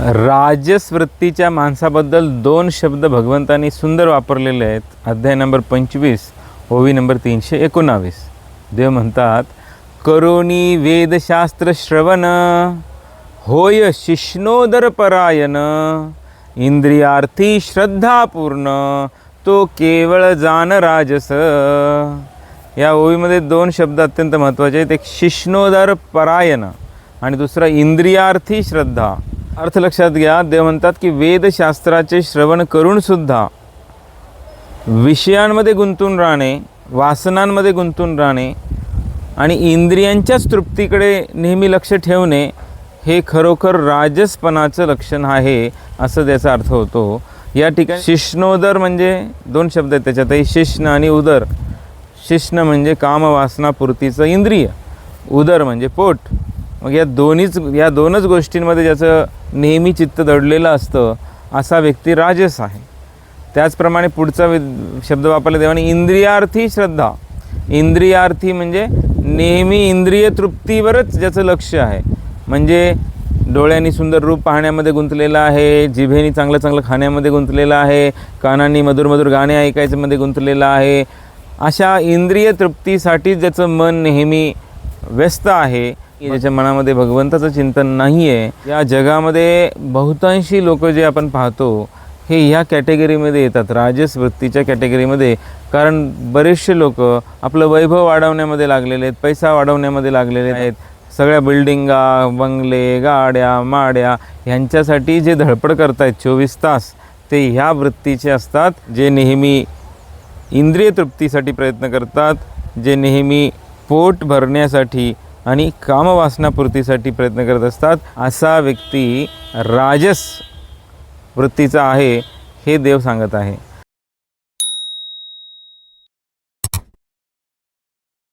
राजस वृत्तीच्या माणसाबद्दल दोन शब्द भगवंतांनी सुंदर वापरलेले आहेत. अध्याय नंबर पंचवीस ओवी नंबर तीनशे एकोणावीस. देव म्हणतात करोनी वेदशास्त्र श्रवण होय शिष्णोदर परायण इंद्रियार्थी श्रद्धापूर्ण तो केवळ जान राजस. या ओवीमध्ये दोन शब्द अत्यंत महत्त्वाचे आहेत. एक शिष्णोदर परायण आणि दुसरा इंद्रियार्थी श्रद्धा. अर्थ लक्षात घ्या. देव म्हणतात की वेदशास्त्राचे श्रवण करूनसुद्धा विषयांमध्ये गुंतून राहणे वासनांमध्ये गुंतून राहणे आणि इंद्रियांच्याच तृप्तीकडे नेहमी लक्ष ठेवणे हे खरोखर राजसपणाचं लक्षण आहे असं त्याचा अर्थ होतो. या ठिकाणी शिष्णोदर म्हणजे दोन शब्द आहेत त्याच्यातही शिष्ण आणि उदर. शिष्ण म्हणजे कामवासनापूर्तीचं इंद्रिय. उदर म्हणजे पोट. मग या दोन्हीच या दोनच गोष्टींमध्ये ज्याचं नेहमी चित्त दडलेलं असतं असा व्यक्ती राजस आहे. त्याचप्रमाणे पुढचा वि शब्द वापरला देवाने इंद्रियार्थी श्रद्धा. इंद्रियार्थी म्हणजे नेहमी इंद्रिय तृप्तीवरच ज्याचं लक्ष आहे. म्हणजे डोळ्यांनी सुंदर रूप पाहण्यामध्ये गुंतलेलं आहे जिभेनी चांगलं चांगलं खाण्यामध्ये गुंतलेलं आहे कानांनी मधुर मधुर गाणे ऐकायच्यामध्ये गुंतलेलं आहे. अशा इंद्रिय तृप्तीसाठी ज्याचं मन नेहमी व्यस्त आहे ज्याच्या मनामध्ये भगवंताचं चिंतन नाही आहे या जगामध्ये बहुतांशी लोक जे आपण पाहतो हे ह्या कॅटेगरीमध्ये येतात राजस वृत्तीच्या कॅटेगरीमध्ये. कारण बरेचसे लोक आपलं वैभव वाढवण्यामध्ये लागलेले आहेत पैसा वाढवण्यामध्ये लागलेले आहेत. सगळ्या बिल्डिंगा बंगले गाड्या माड्या ह्यांच्यासाठी जे धडपड करतायत चोवीस तास ते ह्या वृत्तीचे असतात जे नेहमी इंद्रिय तृप्तीसाठी प्रयत्न करतात जे नेहमी पोट भरण्यासाठी आणि कामवासनापूर्तीसाठी प्रयत्न करत असतात. असा व्यक्ती राजस वृत्तीचा आहे हे देव सांगत आहे.